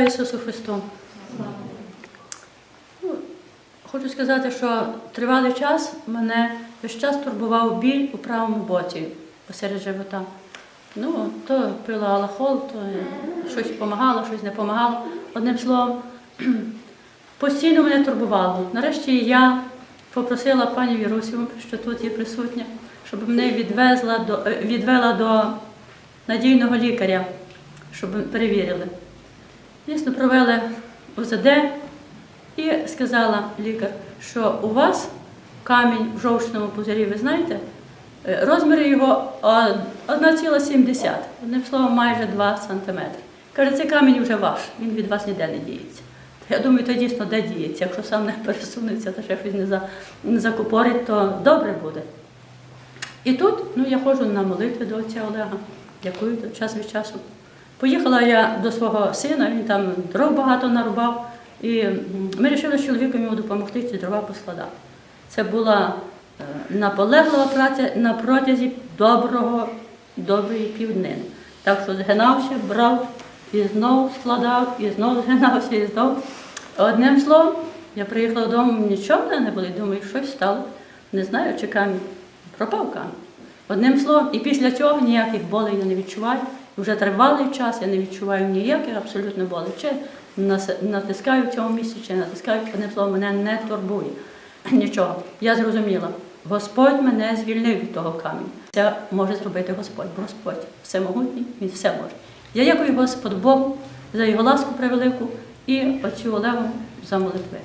Ісусу Христу. Ну, Хочу сказати, що тривалий час мене весь час турбував біль у правому боці посеред живота. Ну, то пила алахол, то щось допомагало, щось не допомагало. Одним словом, постійно мене турбувало. Нарешті я попросила пані Вірусю, що тут є присутня, щоб мене відвезла до, е, відвела до надійного лікаря, щоб перевірили. Дійсно, провели УЗД і сказала лікар, що у вас камінь в жовчному пузирі, ви знаєте, е, розміри його а, 1,7, одним словом, майже 2 см. Каже, цей камінь вже ваш, він від вас ніде не діється. Я думаю, то дійсно де діється. Якщо сам не пересунеться, то ще щось не, за, не закупорить, то добре буде. І тут ну, я ходжу на молитви до отця Олега, дякую час від часу. Поїхала я до свого сина, він там дров багато нарубав, і ми вирішили з чоловіком йому допомогти ці дрова поскладати. Це була е, наполеглива праця на протязі доброго, доброї півднини. Так що згинався, брав і знову складав, і знову згинався, і знову. Одним словом, я приїхала додому, нічого мене не було, думаю, щось стало. Не знаю, чи камінь пропав камінь. Одним словом, і після цього ніяких болей я не відчуваю. Вже тривалий час я не відчуваю ніяких абсолютно болей. Чи натискаю в цьому місці, чи натискаю, одним словом, мене не турбує. Нічого. Я зрозуміла. Господь мене звільнив від того каміння. Це може зробити Господь, бо Господь всемогутній, Він все може. Я дякую Господу Богу за його ласку превелику і отцю Олегу за молитви.